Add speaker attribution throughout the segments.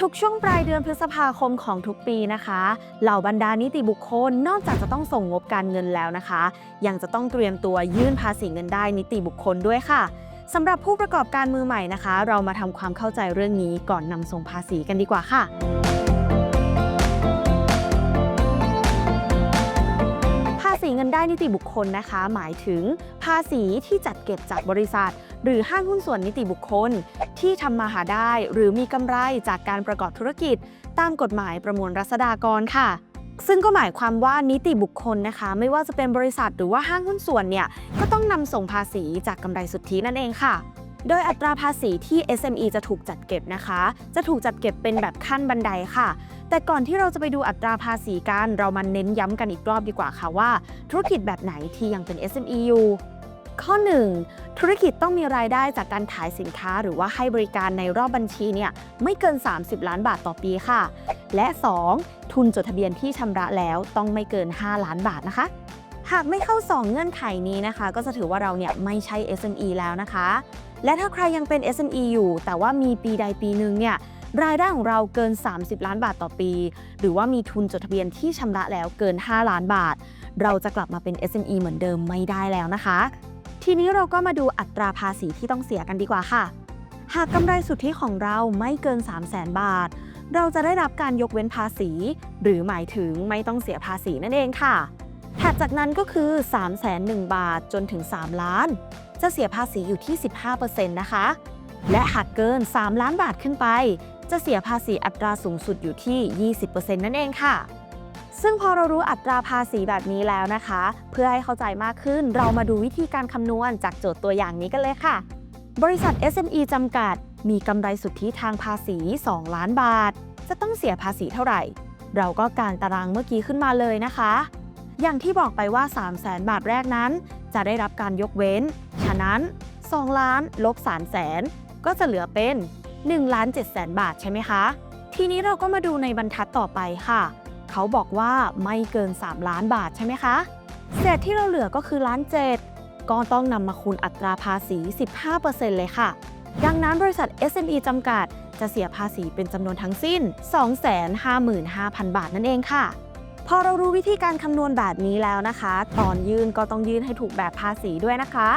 Speaker 1: ทุกช่วงปลายเดือนพฤษภาคมของทุกปีนะคะ เหล่าบรรดานิติบุคคลนอกจากจะต้องส่งงบการเงินแล้วนะคะ ยังจะต้องเตรียมตัวยื่นภาษีเงินได้นิติบุคคลด้วยค่ะสำหรับผู้ประกอบการมือใหม่นะคะ เรามาทำความเข้าใจเรื่องนี้ก่อนนำส่งภาษีกันดีกว่าค่ะ ได้นิติบุคคลนะคะ หมายถึง ภาษีที่จัดเก็บจากบริษัท หรือห้างหุ้นส่วนนิติบุคคล ที่ทำมาหาได้หรือมีกำไรจากการประกอบธุรกิจ ตามกฎหมายประมวลรัษฎากรค่ะซึ่งก็หมายความว่านิติบุคคลนะคะ ไม่ว่าจะเป็นบริษัทหรือว่าห้างหุ้นส่วนเนี่ยก็ต้องนำส่งภาษีจากกำไรสุทธินั่นเองค่ะ โดยอัตราภาษีที่ SME จะถูกจัดเก็บนะคะ จะถูกจัดเก็บเป็นแบบขั้นบันไดค่ะ แต่ก่อนที่เราจะไปดูอัตราภาษีกัน เรามาเน้นย้ำกันอีกรอบดีกว่าค่ะว่า ธุรกิจแบบไหนที่ยังเป็น SME อยู่ข้อ 1 ธุรกิจต้องมีรายได้จากการขายสินค้าหรือว่าให้บริการในรอบบัญชีเนี่ยไม่เกิน 30 ล้านบาทต่อปีค่ะ และ 2 ทุนจดทะเบียนที่ชำระแล้วต้องไม่เกิน 5 ล้านบาทนะคะ หากไม่เข้า 2 เงื่อนไขนี้นะคะ ก็จะถือว่าเราเนี่ยไม่ใช่ SME แล้วนะคะ และถ้าใครยังเป็น SME อยู่ แต่ว่ามีปีใดปีหนึ่งเนี่ย รายได้ของเราเกิน 30 ล้านบาทต่อปี หรือว่ามีทุนจดทะเบียนที่ชำระแล้วเกิน 5 ล้านบาท เราจะกลับมาเป็น SME เหมือนเดิมไม่ได้แล้วนะคะ ทีนี้เราก็มาดูอัตราภาษีที่ต้องเสียกันดีกว่าค่ะ หากกำไรสุทธิของเราไม่เกิน 3 0 0 0 0 0 บาท เราจะได้รับการยกเว้นภาษี หรือหมายถึงไม่ต้องเสียภาษีนั่นเองค่ะถัดจากนั้นก็คือ 3 0 0 0 0 บาทจนถึง 3 ล้าน จะเสียภาษีอยู่ที่ 15%นะคะ และหากเกิน 3 ล้านบาทขึ้นไป จะเสียภาษีอัตราสูงสุดอยู่ที่ 20%นั่นเองค่ะ ซึ่งพอเรารู้อัตราภาษีแบบนี้แล้วนะคะ เพื่อให้เข้าใจมากขึ้นเรามาดูวิธีการคำนวณจากโจทย์ตัวอย่างนี้กันเลยค่ะ บริษัท SME จำกัด มีกำไรสุทธิทางภาษี 2 ล้านบาท จะต้องเสียภาษีเท่าไหร่ เราก็การตารางเมื่อกี้ขึ้นมาเลยนะคะ อย่างที่บอกไปว่า 3 0 0แสนบาทแรกนั้น จะได้รับการยกเว้น ฉะนั้น 2 ล้านลบ3แสนก็จะเหลือเป็น 1ล้าน7แสนบาทใช่ไหมคะ ทีนี้เราก็มาดูในบรรทัดต่อไปค่ะ เขาบอกว่าไม่เกิน 3 ล้านบาทใช่ไหมคะ เศษที่เราเหลือก็คือล้านเจ็ดก็ต้องนำมาคูณอัตราภาษี 15%เลยค่ะ ดังนั้นบริษัท SME จำกัด จะเสียภาษีเป็นจำนวนทั้งสิ้น 255,000 บาทนั่นเองค่ะ พอเรารู้วิธีการคำนวณแบบนี้แล้วนะคะ ตอนยื่นก็ต้องยื่นให้ถูกแบบภาษีด้วยนะคะ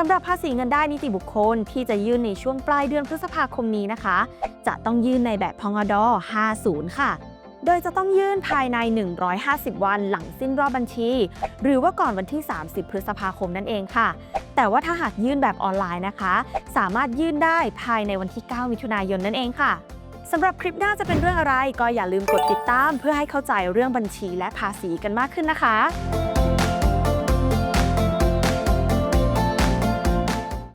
Speaker 1: สำหรับภาษีเงินได้นิติบุคคลที่จะยื่นในช่วงปลายเดือนพฤษภาคมนี้นะคะ จะต้องยื่นในแบบพงด50 ค่ะ โดยจะต้องยื่นภายใน 150 วันหลังสิ้นรอบบัญชี หรือว่าก่อนวันที่ 30 พฤษภาคมนั่นเองค่ะ แต่ว่าถ้าหากยื่นแบบออนไลน์นะคะ สามารถยื่นได้ภายในวันที่ 9 มิถุนายนนั่นเองค่ะสำหรับคลิปหน้าจะเป็นเรื่องอะไร ก็อย่าลืมกดติดตาม เพื่อให้เข้าใจเรื่องบัญชีและภาษีกันมากขึ้นนะคะ